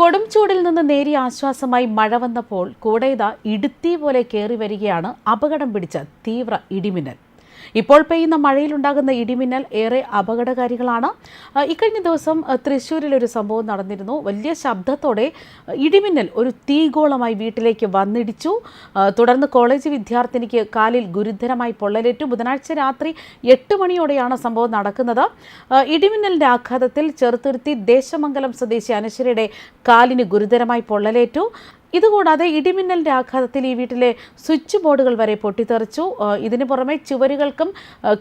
കൊടും ചൂടിൽ നിന്ന് നേരിയ ആശ്വാസമായി മഴ വന്നപ്പോൾ കൂടേതാ ഇടുത്തി പോലെ കയറി വരികയാണ് അപകടം പിടിച്ച തീവ്ര ഇടിമിന്നൽ. ഇപ്പോൾ പെയ്യുന്ന മഴയിലുണ്ടാകുന്ന ഇടിമിന്നൽ ഏറെ അപകടകാരികളാണ്. ഇക്കഴിഞ്ഞ ദിവസം തൃശ്ശൂരിൽ ഒരു സംഭവം നടന്നിരുന്നു. വലിയ ശബ്ദത്തോടെ ഇടിമിന്നൽ ഒരു തീഗോളമായി വീട്ടിലേക്ക് വന്നിടിച്ചു. തുടർന്ന് കോളേജ് വിദ്യാർത്ഥിനിക്ക് കാലിൽ ഗുരുതരമായി പൊള്ളലേറ്റു. ബുധനാഴ്ച രാത്രി എട്ട് മണിയോടെയാണ് സംഭവം നടക്കുന്നത്. ഇടിമിന്നലിന്റെ ആഘാതത്തിൽ ചെറുതുരുത്തി ദേശമംഗലം സ്വദേശി അനശ്വരയുടെ കാലിന് ഗുരുതരമായി പൊള്ളലേറ്റു. ഇതുകൂടാതെ ഇടിമിന്നലിന്റെ ആഘാതത്തിൽ ഈ വീട്ടിലെ സ്വിച്ച് ബോർഡുകൾ വരെ പൊട്ടിത്തെറിച്ചു. ഇതിനു പുറമെ ചുവരുകൾക്കും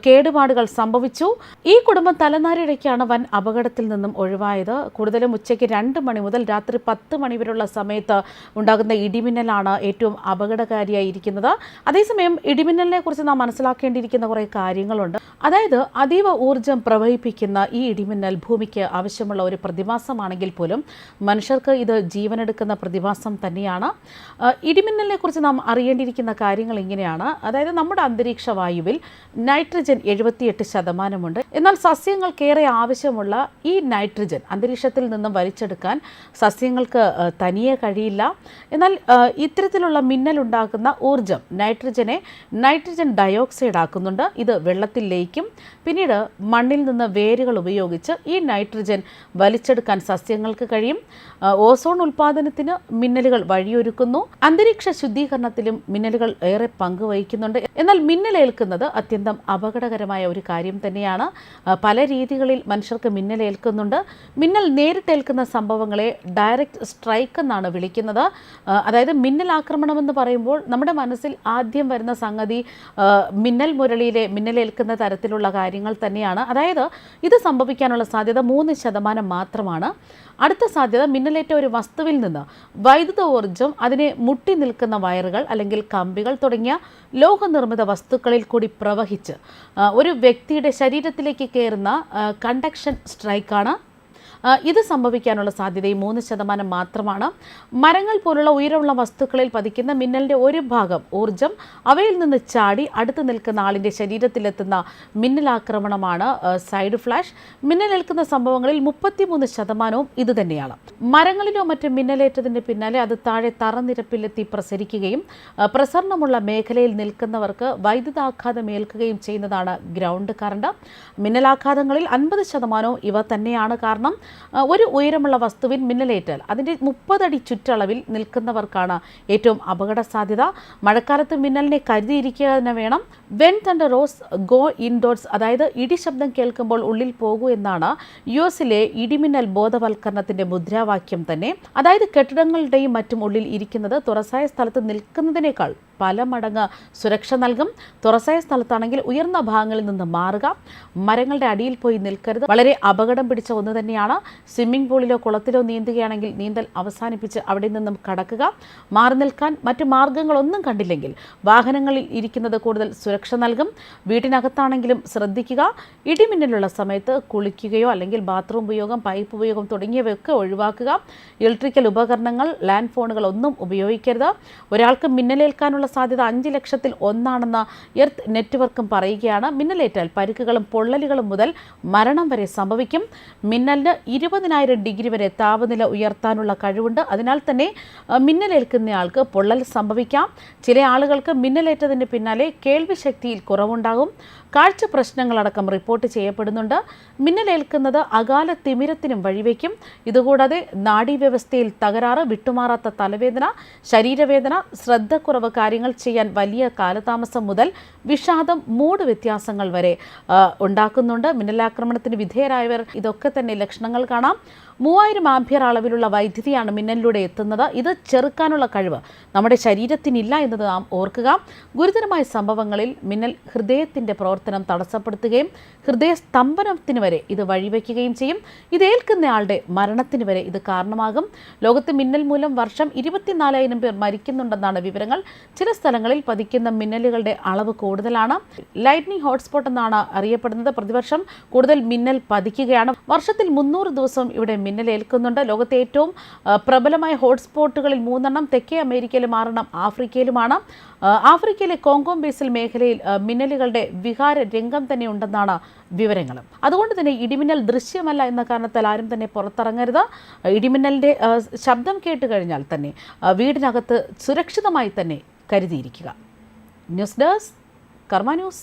കേടുപാടുകൾ സംഭവിച്ചു. ഈ കുടുംബം തലനാരിഴയ്ക്കാണ് വൻ അപകടത്തിൽ നിന്നും ഒഴിവായത്. കൂടുതലും ഉച്ചയ്ക്ക് രണ്ട് മണി മുതൽ രാത്രി പത്ത് മണി വരെയുള്ള സമയത്ത് ഉണ്ടാകുന്ന ഇടിമിന്നലാണ് ഏറ്റവും അപകടകാരിയായിരിക്കുന്നത്. അതേസമയം ഇടിമിന്നലിനെ കുറിച്ച് നാം മനസ്സിലാക്കേണ്ടിയിരിക്കുന്ന കുറേ കാര്യങ്ങളുണ്ട്. അതായത് അതീവ ഊർജം പ്രവഹിപ്പിക്കുന്ന ഈ ഇടിമിന്നൽ ഭൂമിക്ക് ആവശ്യമുള്ള ഒരു പ്രതിഭാസമാണെങ്കിൽ പോലും മനുഷ്യർക്ക് ഇത് ജീവനെടുക്കുന്ന പ്രതിഭാസം തന്നെയാണ്. ആ, ഇടിമിന്നലിനെ കുറിച്ച് നാം അറിയേണ്ടിയിരിക്കുന്ന കാര്യങ്ങൾ ഇങ്ങനെയാണ്. അതായത് നമ്മുടെ അന്തരീക്ഷ വായുവിൽ നൈട്രജൻ എഴുപത്തിയെട്ട് ശതമാനമുണ്ട്. എന്നാൽ സസ്യങ്ങൾക്കേറെ ആവശ്യമുള്ള ഈ നൈട്രജൻ അന്തരീക്ഷത്തിൽ നിന്നും വലിച്ചെടുക്കാൻ സസ്യങ്ങൾക്ക് തനിയെ കഴിയില്ല. എന്നാൽ ഇത്തരത്തിലുള്ള മിന്നൽ മിന്നലുണ്ടാക്കുന്ന ഊർജം നൈട്രജനെ നൈട്രജൻ ഡയോക്സൈഡ് ആക്കുന്നുണ്ട്. ഇത് വെള്ളത്തിൽ ലയിക്കും. പിന്നീട് മണ്ണിൽ നിന്ന് വേരുകൾ ഉപയോഗിച്ച് ഈ നൈട്രജൻ വലിച്ചെടുക്കാൻ സസ്യങ്ങൾക്ക് കഴിയും. ഓസോൺ ഉൽപ്പാദനത്തിന് മിന്നലുകൾ വഴിയൊരുക്കുന്നു. അന്തരീക്ഷ ശുദ്ധീകരണത്തിലും മിന്നലുകൾ ഏറെ പങ്ക് വഹിക്കുന്നുണ്ട് എന്നാൽ മിന്നലേൽക്കുന്നത് അത്യന്തം അപകടകരമായ ഒരു കാര്യം തന്നെയാണ്. പല രീതികളിൽ മനുഷ്യർക്ക് മിന്നലേൽക്കുന്നുണ്ട് മിന്നൽ നേരിട്ടേൽക്കുന്ന സംഭവങ്ങളെ ഡയറക്റ്റ് സ്ട്രൈക്ക് എന്നാണ് വിളിക്കുന്നത്. അതായത് മിന്നൽ ആക്രമണം എന്ന് പറയുമ്പോൾ നമ്മുടെ മനസ്സിൽ ആദ്യം വരുന്ന സംഗതി മിന്നൽ മുരളിയിലെ മിന്നലേൽക്കുന്ന തരത്തിലുള്ള കാര്യങ്ങൾ തന്നെയാണ്. അതായത് ഇത് സംഭവിക്കാനുള്ള സാധ്യത മൂന്ന് ശതമാനം മാത്രമാണ്. അടുത്ത സാധ്യത മിന്നലേറ്റ ഒരു വസ്തുവിൽ നിന്ന്. വൈദ്യുത ഊർജം അതിനെ മുട്ടി നിൽക്കുന്ന വയറുകൾ അല്ലെങ്കിൽ കമ്പികൾ തുടങ്ങിയ ലോഹനിർമ്മിത വസ്തുക്കളിൽ കൂടി പ്രവഹിച്ച് ഒരു വ്യക്തിയുടെ ശരീരത്തിലേക്ക് കയറുന്ന കണ്ടക്ഷൻ സ്ട്രൈക്കാണ് ഇത് സംഭവിക്കാനുള്ള സാധ്യതയും മൂന്ന് ശതമാനം മാത്രമാണ്. മരങ്ങൾ പോലുള്ള ഉയരമുള്ള വസ്തുക്കളിൽ പതിക്കുന്ന മിന്നലിന്റെ ഒരു ഭാഗം ഊർജം അവയിൽ നിന്ന് ചാടി അടുത്ത് നിൽക്കുന്ന ആളിന്റെ ശരീരത്തിലെത്തുന്ന മിന്നലാക്രമണമാണ് സൈഡ് ഫ്ലാഷ്. മിന്നലേൽക്കുന്ന സംഭവങ്ങളിൽ മുപ്പത്തിമൂന്ന് ശതമാനവും ഇത് തന്നെയാണ്. മരങ്ങളിലോ മറ്റ് മിന്നലേറ്റതിന്റെ പിന്നാലെ അത് താഴെ തറനിരപ്പിലെത്തി പ്രസരിക്കുകയും പ്രസരണമുള്ള മേഖലയിൽ നിൽക്കുന്നവർക്ക് വൈദ്യുതാഘാതം ഏൽക്കുകയും ചെയ്യുന്നതാണ് ഗ്രൗണ്ട് കറണ്ട്. മിന്നലാഘാതങ്ങളിൽ അൻപത് ശതമാനവും ഇവ തന്നെയാണ് കാരണം. ഒരു ഉയരമുള്ള വസ്തുവിൻ മിന്നലേറ്റാൽ. അതിന്റെ മുപ്പതടി ചുറ്റളവിൽ നിൽക്കുന്നവർക്കാണ് ഏറ്റവും അപകട സാധ്യത മഴക്കാലത്ത് മിന്നലിനെ കരുതിയിരിക്കുക തന്നെ വേണം. When thunder roars go indoors അതായത് ഇടി ശബ്ദം കേൾക്കുമ്പോൾ ഉള്ളിൽ പോകൂ എന്നാണ് യു എസിലെ ഇടിമിന്നൽ ബോധവൽക്കരണത്തിന്റെ മുദ്രാവാക്യം തന്നെ. അതായത് കെട്ടിടങ്ങളുടെയും മറ്റും ഉള്ളിൽ ഇരിക്കുന്നത് തുറസായ സ്ഥലത്ത് നിൽക്കുന്നതിനേക്കാൾ പല മടങ്ങ് സുരക്ഷ നൽകും. തുറസായ സ്ഥലത്താണെങ്കിൽ ഉയർന്ന ഭാഗങ്ങളിൽ നിന്ന് മാറുക. മരങ്ങളുടെ അടിയിൽ പോയി നിൽക്കരുത്. വളരെ അപകടം പിടിച്ച ഒന്ന് തന്നെയാണ് സ്വിമ്മിംഗ് പൂളിലോ കുളത്തിലോ നീന്തുകയാണെങ്കിൽ നീന്തൽ അവസാനിപ്പിച്ച് അവിടെ നിന്നും കടക്കുക. മാറി നിൽക്കാൻ മറ്റു മാർഗങ്ങളൊന്നും കണ്ടില്ലെങ്കിൽ വാഹനങ്ങളിൽ ഇരിക്കുന്നത് കൂടുതൽ സുരക്ഷ നൽകും. വീട്ടിനകത്താണെങ്കിലും ശ്രദ്ധിക്കുക. ഇടിമിന്നലുള്ള സമയത്ത് കുളിക്കുകയോ അല്ലെങ്കിൽ ബാത്റൂം ഉപയോഗം പൈപ്പ് ഉപയോഗം തുടങ്ങിയവയൊക്കെ ഒഴിവാക്കുക. ഇലക്ട്രിക്കൽ ഉപകരണങ്ങൾ ലാൻഡ് ഫോണുകൾ ഒന്നും ഉപയോഗിക്കരുത്. ഒരാൾക്ക് മിന്നലേൽക്കാനുള്ള സാധ്യത അഞ്ച് ലക്ഷത്തിൽ ഒന്നാണെന്ന് എർത്ത് നെറ്റ്വർക്കും പറയുകയാണ്. മിന്നലേറ്റാൽ പരിക്കുകളും പൊള്ളലുകളും മുതൽ മരണം വരെ സംഭവിക്കും. മിന്നലിന് ഇരുപതിനായിരം ഡിഗ്രി വരെ താപനില ഉയർത്താനുള്ള കഴിവുണ്ട്. അതിനാൽ തന്നെ മിന്നലേൽക്കുന്നയാൾക്ക് പൊള്ളൽ സംഭവിക്കാം. ചില ആളുകൾക്ക് മിന്നലേറ്റതിന് പിന്നാലെ കേൾവി ശക്തിയിൽ കുറവുണ്ടാകും. കാഴ്ച പ്രശ്നങ്ങളടക്കം റിപ്പോർട്ട് ചെയ്യപ്പെടുന്നുണ്ട്. മിന്നലേൽക്കുന്നത് അകാല തിമിരത്തിനും വഴിവെക്കും. ഇതുകൂടാതെ നാഡീവ്യവസ്ഥയിൽ തകരാറ് വിട്ടുമാറാത്ത തലവേദന ശരീരവേദന ശ്രദ്ധക്കുറവ് കാര്യങ്ങൾ ചെയ്യാൻ വലിയ കാലതാമസം മുതൽ വിഷാദം മൂഡ് വ്യത്യാസങ്ങൾ വരെ ഉണ്ടാക്കുന്നുണ്ട്. മിന്നലാക്രമണത്തിന് വിധേയരായവർ ഇതൊക്കെ തന്നെ ലക്ഷണങ്ങൾ കാണാം. മൂവായിരം ആംപിയർ അളവിലുള്ള വൈദ്യുതിയാണ് മിന്നലിലൂടെ എത്തുന്നത്. ഇത് ചെറുക്കാനുള്ള കഴിവ്. നമ്മുടെ ശരീരത്തിനില്ല എന്നത് നാം ഓർക്കുക. ഗുരുതരമായ സംഭവങ്ങളിൽ മിന്നൽ ഹൃദയത്തിന്റെ പ്രവർത്തനം തടസ്സപ്പെടുത്തുകയും ഹൃദയ സ്തംഭനത്തിന് വരെ ഇത് വഴിവെക്കുകയും ചെയ്യും. ഇത് ഏൽക്കുന്നയാളുടെ മരണത്തിന് വരെ ഇത് കാരണമാകും. ലോകത്ത് മിന്നൽ മൂലം വർഷം ഇരുപത്തിനാലായിരം പേർ മരിക്കുന്നുണ്ടെന്നാണ് വിവരങ്ങൾ. ചില സ്ഥലങ്ങളിൽ പതിക്കുന്ന മിന്നലുകളുടെ അളവ് കൂടുതലാണ്. ലൈറ്റ്നിങ് ഹോട്ട്സ്പോട്ട് എന്നാണ് അറിയപ്പെടുന്നത്. പ്രതിവർഷം കൂടുതൽ മിന്നൽ പതിക്കുകയാണ്. വർഷത്തിൽ മുന്നൂറ് ദിവസവും ഇവിടെ മിന്നലേൽക്കുന്നുണ്ട്. ലോകത്തെ ഏറ്റവും പ്രബലമായ ഹോട്ട്സ്പോട്ടുകളിൽ മൂന്നെണ്ണം തെക്കേ അമേരിക്കയിലും ആറെണ്ണം ആഫ്രിക്കയിലുമാണ്. ആഫ്രിക്കയിലെ കോങ്കോം ബേസിൽ മേഖലയിൽ മിന്നലുകളുടെ വികാര രംഗം തന്നെ ഉണ്ടെന്നാണ് വിവരങ്ങൾ അതുകൊണ്ട് തന്നെ ഇടിമിന്നൽ ദൃശ്യമല്ല എന്ന കാരണത്താൽ ആരും തന്നെ പുറത്തിറങ്ങരുത്. ഇടിമിന്നലിന്റെ ശബ്ദം കേട്ട് കഴിഞ്ഞാൽ തന്നെ വീടിനകത്ത് സുരക്ഷിതമായി തന്നെ കരുതിയിരിക്കുക. News desk Karma news.